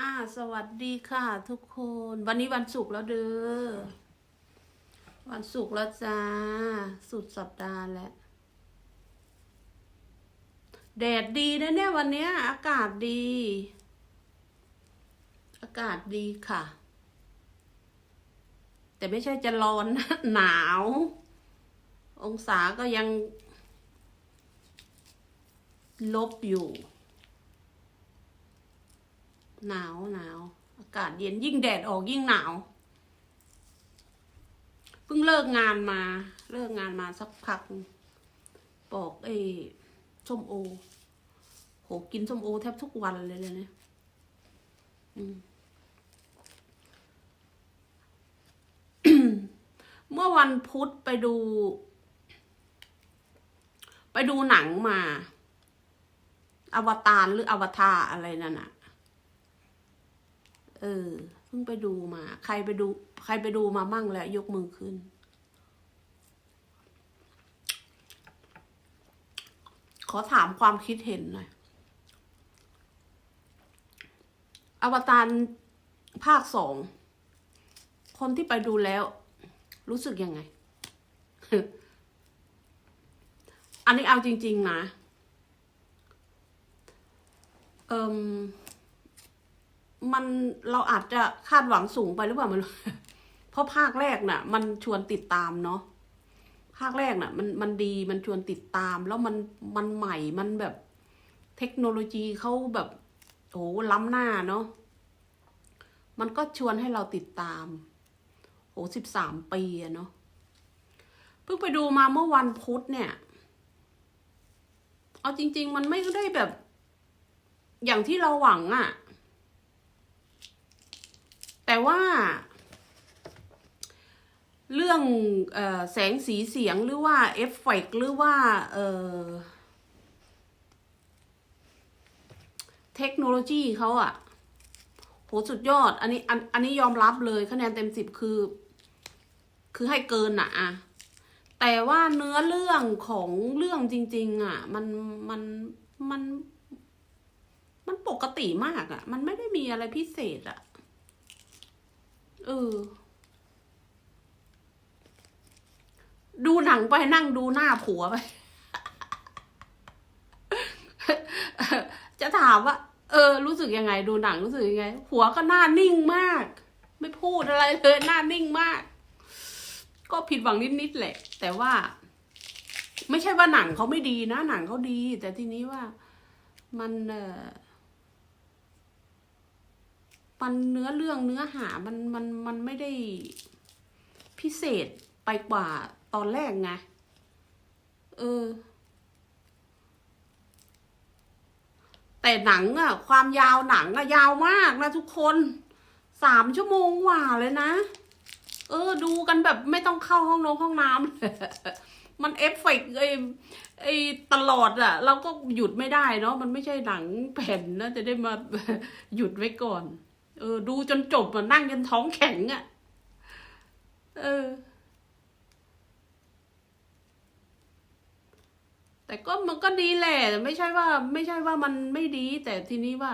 อ่า สวัสดีค่ะ ทุกคน วันนี้วันศุกร์แล้วเด้อ วันศุกร์แล้วจ้า สุดสัปดาห์แล้ว แดดดีนะเนี่ยวันนี้อากาศดี อากาศดีค่ะ แต่ไม่ใช่จะร้อนนะหนาว องศาก็ยังลบอยู่ หนาวหนาว อากาศเย็นยิ่งแดดออกยิ่งหนาว เพิ่งเลิกงานมา เลิกงานมาสักพัก ปอกไอ้ส้มโอ โหกินส้มโอแทบทุกวันเลยเลยเนี่ยเมื่อวันพุธไปดู ไปดูหนังมา อวตารหรืออวตารอะไรนั่นน่ะ เออเพิ่งไปดูมา ใครไปดู ใครไปดูมามั่งแล้ว ยกมือขึ้น ขอถามความคิดเห็นหน่อย อวตารภาคสอง คนที่ไปดูแล้ว รู้สึกยังไง อันนี้เอาจริง ๆ นะ เอิม มันเราอาจจะคาดหวังสูงไปหรือเปล่าไมัน เพราะภาคแรกน่ะ มันชวนติดตามเนาะภาคแรกน่ะ มันมันดีมันชวนติดตาม แล้วมันมันใหม่มันแบบ เทคโนโลยีเขาแบบโอ้ล้ำหน้าเนาะมันก็ชวนให้เราติดตามโอ้สิบสามปีอะเนาะเพิ่งไปดูมาเมื่อวันพุธเนี่ย เอาจริง ๆ มันไม่ได้แบบ อย่างที่เราหวังอะ แต่ว่า เรื่องออแสงสีเสียงหรือว่าเอฟเฟกต์หรือว่าเเทคโนโลยีเขาอะโหสุดยอด อันนี้อันอันนี้ยอมรับเลยคะแนนเต็มสิบคือ คือให้เกินอะอะแต่ว่าเนื้อเรื่องของเรื่องจริง ๆอะมันมันมัน มันปกติมากอะมันไม่ได้มีอะไรพิเศษอะ เออ ดูหนังไปนั่งดูหน้าผัวไป จะถามว่า เออ รู้สึกยังไง ดูหนังรู้สึกยังไง ผัวก็หน้านิ่งมาก ไม่พูดอะไรเลยหน้านิ่งมาก ก็ผิดหวังนิดๆแหละ แต่ว่า ไม่ใช่ว่าหนังเขาไม่ดีนะ หนังเขาดี แต่ทีนี้ว่ามันเออ มันเนื้อเรื่องเนื้อหามันมันมันไม่ได้พิเศษไปกว่าตอนแรกไงเออ แต่หนังอะความยาวหนังอะยาวมากนะทุกคนสามชั่วโมงกว่าเลยนะ เออ ดูกันแบบไม่ต้องเข้าห้องน้ำห้องน้ำมันเอฟเฟกต์ไอ้ไอ้ตลอดอะเราก็หยุดไม่ได้เนาะมันไม่ใช่หนังแผ่นนะจะได้มาหยุดไว้ก่อน เออ ดูจนจบอะนั่งจนท้องแข็งอะเออ แต่ก็มันก็ดีแหละแต่ไม่ใช่ว่า ไม่ใช่ว่ามันไม่ดี แต่ทีนี้ว่า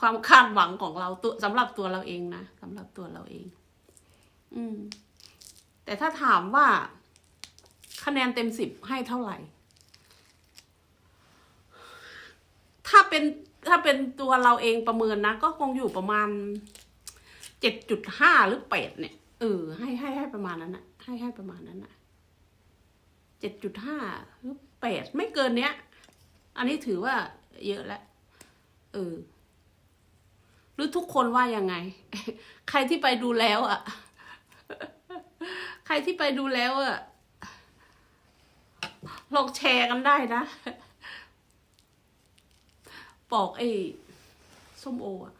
ความคาดหวังของเราตัวสำหรับตัวเราเองนะสำหรับตัวเราเอง อืม แต่ถ้าถามว่า คะแนนเต็มสิบให้เท่าไหร่ ถ้าเป็น ถ้าเป็นตัวเราเองประเมินนะ ก็คงอยู่ประมาณเจ็ดจุดห้าหรือแปดเนี่ยเออให้ให้ให้ประมาณนั้นนะให้ให้ประมาณนั้นนะเจ็ดจุดห้าหรือแปดไม่เกินเนี้ย อันนี้ถือว่าเยอะแล้วเออหรือทุกคนว่ายังไง ใครที่ไปดูแล้วอะ ใครที่ไปดูแล้วอะลองแชร์กันได้นะ ปอกไอ้ส้มโออะ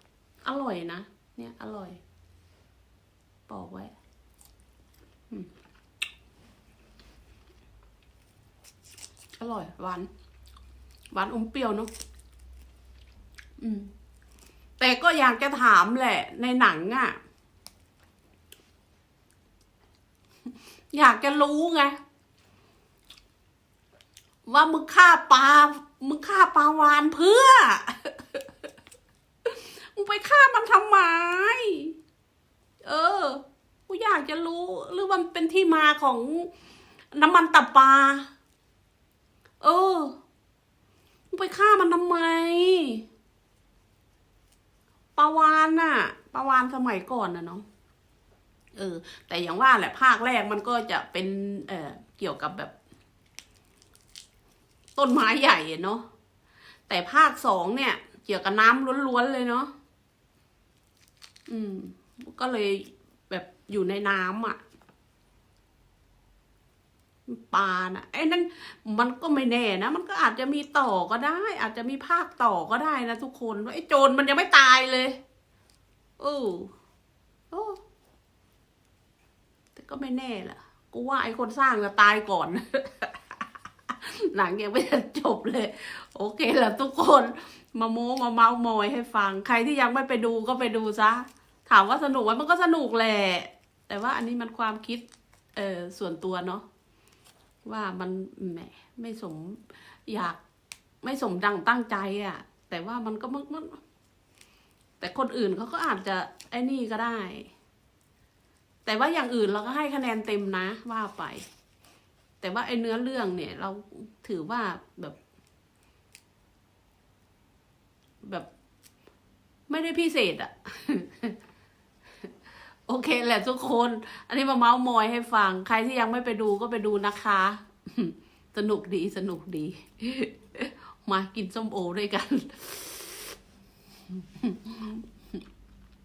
อร่อยนะ เนี่ย อร่อย ปอกไว้ออร่อย หวาน หวานอมเปรี้ยวเนาะอืม แต่ก็อยากจะถามแหละ ในหนังอะ่ะ อยากจะรู้ไง ว่ามึงฆ่าปลา มึงฆ่าปลาวานเพื่อ มึงไปฆ่ามันทำไม เออ กูอยากจะรู้ หรือมันเป็นที่มาของน้ำมันตับปลา เออ มึงไปฆ่ามันทำไมปลาวานน่ะปลาวานสมัยก่อนนะเนาะเออ แต่อย่างว่าแหละภาคแรกมันก็จะเป็น เอ่อเกี่ยวกับแบบ ต้นไม้ใหญ่เนาะแต่ภาคสองเนี่ย เกี่ยวกับน้ำล้วนๆเลยเนาะอืม ก็เลยแบบอยู่ในน้ำอะปลาน่ะไอ้นั่นมันก็ไม่แน่นะ มันก็อาจจะมีต่อก็ได้ อาจจะมีภาคต่อก็ได้นะทุกคนว่าไอ้โจรมันยังไม่ตายเลยเออโอ้แต่ก็ไม่แน่ล่ะ กูว่าไอ้คนสร้างจะตายก่อน หนังยังไม่ทันจบเลย โอเคแล้วทุกคนมาโม้มาเมาส์มอยให้ฟัง ใครที่ยังไม่ไปดูก็ไปดูซะ ถามว่าสนุกไหมมันก็สนุกแหละ แต่ว่าอันนี้มันความคิด เออส่วนตัวเนาะว่ามันแหมไม่สมอยากไม่สมดังตั้งใจอะ่ะ แต่ว่ามันก็มันมันแต่คนอื่นเขาก็อาจจะไอ้นี่ก็ได้ แต่ว่าอย่างอื่นเราก็ให้คะแนนเต็มนะว่าไป แต่ว่าไอ้เนื้อเรื่องเนี่ย เราถือว่าแบบ แบบไม่ได้พิเศษอะโอเคแหละทุกคน อันนี้มาเมาส์มอยให้ฟัง ใครที่ยังไม่ไปดูก็ไปดูนะคะ สนุกดีสนุกดี มากินส้มโอด้วยกัน